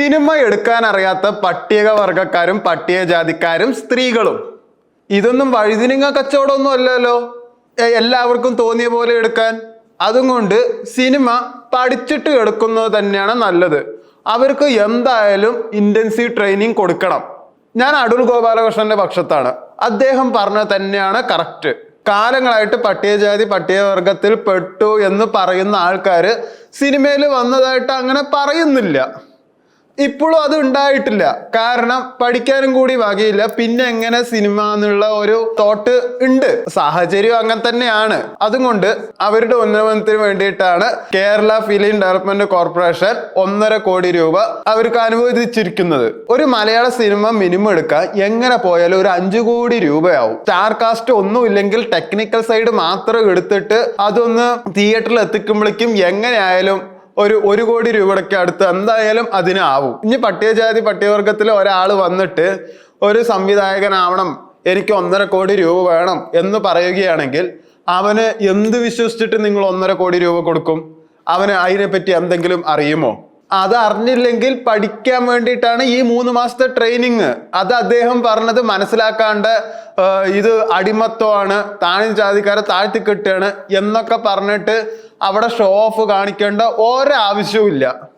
Cinema എടുക്കാൻ അറിയാത്ത പട്ടിക വർഗക്കാരും പട്ടികജാതിക്കാരും സ്ത്രീകളും. ഇതൊന്നും വഴുതിനിങ്ങ കച്ചവടമൊന്നും അല്ലല്ലോ. എല്ലാവർക്കും തോന്നിയ പോലെ എടുക്കാൻ. അതും കൊണ്ട് സിനിമ പഠിച്ചിട്ട് എടുക്കുന്നത് തന്നെയാണ് നല്ലത്. അവർക്ക് എന്തായാലും ഇന്റൻസീവ് ട്രെയിനിങ് കൊടുക്കണം. ഞാൻ അടൂർ ഗോപാലകൃഷ്ണന്റെ പക്ഷത്താണ്. അദ്ദേഹം പറഞ്ഞത് തന്നെയാണ് കറക്റ്റ്. കാലങ്ങളായിട്ട് പട്ടികജാതി പട്ടികവർഗത്തിൽ പെട്ടു എന്ന് പറയുന്ന ആൾക്കാർ സിനിമയിൽ വന്നതായിട്ട് അങ്ങനെ പറയുന്നില്ല. ഇപ്പോഴും അത് ഉണ്ടായിട്ടില്ല. കാരണം പഠിക്കാനും കൂടി വകയില്ല. പിന്നെ എങ്ങനെ സിനിമ എന്നുള്ള ഒരു തോട്ട് ഉണ്ട്. സാഹചര്യം അങ്ങനെ തന്നെയാണ്. അതുകൊണ്ട് അവരുടെ ഉന്നമനത്തിന് വേണ്ടിയിട്ടാണ് കേരള ഫിലിം ഡെവലപ്മെന്റ് കോർപ്പറേഷൻ ഒന്നര കോടി രൂപ അവർക്ക് അനുവദിച്ചിരിക്കുന്നത്. ഒരു മലയാള സിനിമ മിനിമം എടുക്കാൻ എങ്ങനെ പോയാലും ഒരു അഞ്ചു കോടി രൂപയാവും. സ്റ്റാർ കാസ്റ്റ് ഒന്നും ഇല്ലെങ്കിൽ ടെക്നിക്കൽ സൈഡ് മാത്രം എടുത്തിട്ട് അതൊന്ന് തിയേറ്ററിൽ എത്തിക്കുമ്പോഴേക്കും എങ്ങനെയായാലും ഒരു ഒരു കോടി രൂപയുടെ അടുത്ത് എന്തായാലും അതിനാവും. ഇനി പട്ടികജാതി പട്ടികവർഗത്തിലെ ഒരാൾ വന്നിട്ട് ഒരു സംവിധായകനാവണം എനിക്ക് ഒന്നര കോടി രൂപ വേണം എന്ന് പറയുകയാണെങ്കിൽ അവന് എന്ത് വിശ്വസിച്ചിട്ട് നിങ്ങൾ ഒന്നര കോടി രൂപ കൊടുക്കും? അവന് അതിനെപ്പറ്റി എന്തെങ്കിലും അറിയുമോ? അത് അറിഞ്ഞില്ലെങ്കിൽ പഠിക്കാൻ വേണ്ടിയിട്ടാണ് ഈ മൂന്ന് മാസത്തെ ട്രെയിനിങ്. അത് അദ്ദേഹം പറഞ്ഞത് മനസ്സിലാക്കാണ്ട് ഇത് അടിമത്വമാണ് താഴ്ന്ന ജാതിക്കാരെ താഴ്ത്തി കെട്ടുകയാണ് എന്നൊക്കെ പറഞ്ഞിട്ട് അവിടെ ഷോ ഓഫ് കാണിക്കേണ്ട ഒരാവശ്യവും ഇല്ല